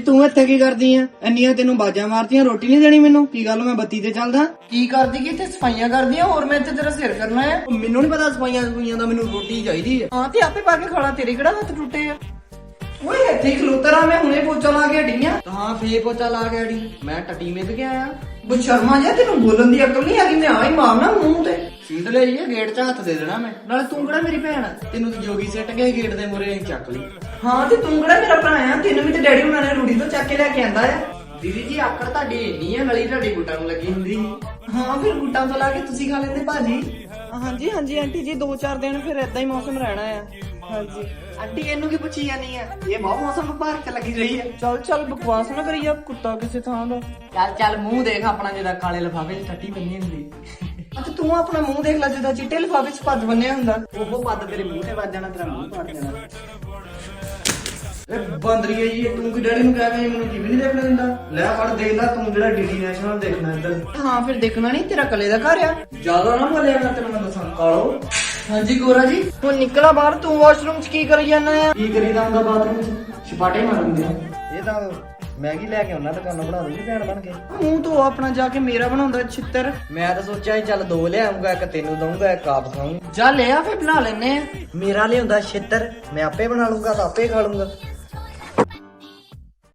ਨਹੀਂ ਤੂੰ ਇੱਥੇ ਕੀ ਕਰਦੀ ਆ? ਇੰਨੀਆਂ ਤੈਨੂੰ ਬਾਜਾਂ ਮਾਰਤੀਆਂ ਰੋਟੀ ਨਹੀਂ ਦੇਣੀ ਮੈਨੂੰ? ਕੀ ਗੱਲ ਮੈਂ ਬੱਤੀ ਤੇ ਚੱਲਦਾ? ਕੀ ਕਰਦੀ ਕਿ ਇੱਥੇ ਸਫਾਈਆਂ ਕਰਦੀ ਆ? ਹੋਰ ਮੈਂ ਇੱਥੇ ਤੇਰਾ ਸਿਰ ਕਰਨਾ ਹੈ ਉਹ ਮੈਨੂੰ ਨਹੀਂ ਪਤਾ ਸਫਾਈਆਂ ਸਫਾਈਆਂ ਦਾ ਮੈਨੂੰ ਰੋਟੀ ਚਾਹੀਦੀ ਆ। ਹਾਂ ਤੇ ਆਪੇ ਪਾ ਕੇ ਖਾਣਾ ਤੇਰੇ ਕਿਹੜਾ ਹੱਥ ਟੁੱਟੇ ਆ? ਓਏ ਇੱਥੇ ਹੀ ਖਲੋਤਾ ਰਹਾ ਮੈਂ ਹੁਣੇ ਪੋਚਾ ਲਾ ਕੇ ਹਟੀ ਆ। ਹਾਂ ਫੇ ਪੋਚਾ ਲਾ ਕੇ ਹਟੀ। ਮੈਂ ਟੱਟੀ ਮਿੱਧ ਕੇ ਆਇਆ। ਬੁ ਸ਼ਰਮਾ ਜਾ ਤੈਨੂੰ ਬੋਲਣ ਦੀ ਅਕਲ ਨਹੀਂ ਹੈਗੀ ਮੈਂ ਆ ਹੀ ਮਾਰਨਾ ਮੂੰਹ ਤੇ। ਸੀਟ ਲੈ ਜਾਈਏ ਗੇਟ 'ਚ ਹੱਥ ਦੇ ਦੇਣਾ ਮੈਂ। ਨਾਲੇ ਤੂੰ ਕਿਹੜਾ ਮੇਰੀ ਭੈਣ ਆ? ਤੈਨੂੰ ਤੇ ਜੋਗੀ ਸਿੱਟ ਕੇ ਗੇਟ ਦੇ ਮੂਹਰੇ ਚੱਕ ਲਈ। ਹਾਂ ਤੇ ਤੂੰ ਕਿਹੜਾ ਮੇਰਾ ਭਰਾ ਆ? ਤੈਨੂੰ ਵੀ ਤੇ ਡੈਡੀ ਹੁਣਾਂ ਨੇ ਰੂੜੀ ਤੋਂ ਚੱਕ ਕੇ ਲੈ ਕੇ ਆਂਦਾ ਆ। ਦੀਦੀ ਜੀ ਆਕੜ ਤੁਹਾਡੀ ਇੰਨੀ ਆ ਗਲੀ ਤੁਹਾਡੀ ਬੁੱਟਾਂ ਨੂੰ ਲੱਗੀ ਹੁੰਦੀ। ਹਾਂ ਫਿਰ ਗੁੱਟਾਂ ਤੋਂ ਲਾ ਕੇ ਤੁਸੀਂ ਖਾ ਲੈਂਦੇ ਭਾਜੀ। ਹਾਂਜੀ ਹਾਂਜੀ ਆਂਟੀ ਜੀ 2-4 ਦਿਨ ਫਿਰ ਇਦਾਂ ਹੀ ਮੌਸਮ ਰਹਿਣਾ ਆ। ਹਾਂਜੀ। ਆਂਟੀ ਇਹਨੂੰ ਕੀ ਪੁੱਛੀ ਜਾਨੀ ਆ? ਇਹ ਬਹੁਤ ਮੌਸਮ ਵਿਭਾਗ ਚ ਲੱਗੀ ਰਹੀ ਆ। ਚੱਲ ਚੱਲ ਬਕਵਾਸ ਨਾ ਕਰੀ ਆ ਕੁੱਤਾ ਕਿਸੇ ਥਾਂ ਦਾ। ਚੱਲ ਚੱਲ ਮੂੰਹ ਦੇਖ ਆਪਣਾ ਜਿਹਦਾ ਕਾਲੇ ਲਫਾਫੇ 'ਚ ਟੱਟੀ ਬੰਨੀ ਹੁੰਦੀ। ਅਤੇ ਤੂੰ ਆਪਣਾ ਮੂੰਹ ਦੇਖ ਲੈ ਜਿੱਦਾਂ ਚਿੱਟੇ ਲਿਫਾਫੇ 'ਚ ਪੱਜ ਬੰਨਿਆ ਹੁੰਦਾ। ਉਹ ਪੱਦ ਤੇਰੇ ਮੂੰਹ ਤੇ ਵੱਜ ਜਾਣਾ ਤੇਰਾ ਮੂੰਹ ਪਾੜ ਜਾਣਾ। ਇਹ ਬੰਦਰੀ ਜੀ ਤੂੰ ਕਿ ਡੈਡੀ ਨੂੰ ਕਹਿ ਕੇ ਮੈਨੂੰ ਟੀਵੀ ਨਹੀਂ ਦੇਖਣ ਦਿੰਦਾ? ਲੈ ਫੜ ਦੇਖ ਲੈ ਤੂੰ ਜਿਹੜਾ ਡੀਡੀ ਨੈਸ਼ਨਲ ਦੇਖਣਾ ਇੱਧਰ। ਹਾਂ ਫਿਰ ਦੇਖਣਾ ਨਹੀਂ ਤੇਰਾ ਕਲੇ ਦਾ ਘਰ ਆ। ਜ਼ਿਆਦਾ ਨਾ ਬੋਲਿਆ ਕਰ ਤੈਨੂੰ ਮੈਂ ਦੱਸਾਂ ਕਾਲੋ। ਹਾਂਜੀ ਗੋਰਾ ਜੀ। ਹੁਣ ਨਿਕਲਾ ਬਾਹਰ ਤੂੰ ਵਾਸ਼ਰੂਮ 'ਚ ਕੀ ਕਰੀ ਜਾਂਦਾ ਆ? ਕੀ ਕਰੀਦਾ ਹੁੰਦਾ ਬਾਥਰੂਮ 'ਚ? ਛਪਾਟੇ ਮਾਰਦੇ ਇਹ ਤਾਂ ਮੈਗੀ ਲੈ ਕੇ ਆਉਣਾ ਦੁਕਾਨੋਂ ਬਣਾ ਦੂਗੀ ਭੈਣ ਬਣ ਕੇ। ਮੂੰਹ ਤੋਂ ਆਪਣਾ ਜਾ ਕੇ ਮੇਰਾ ਬਣਾਉਂਦਾ ਛਿੱਤਰ। ਮੈਂ ਤਾਂ ਸੋਚਿਆ ਸੀ ਚੱਲ ਦੋ ਲਿਆਉਂਗਾ ਇੱਕ ਤੈਨੂੰ ਦਊਂਗਾ ਇੱਕ ਆਪ ਖਾਊਂ। ਜਾ ਲੈ ਆ ਫਿਰ ਬਣਾ ਲੈਨੇ ਆ। ਮੇਰਾ ਲਿਆਉਂਦਾ ਛਿੱਤਰ ਮੈਂ ਆਪੇ ਬਣਾ ਲੂੰਗਾ ਤਾਂ ਆਪੇ ਖਾ ਲੂੰਗਾ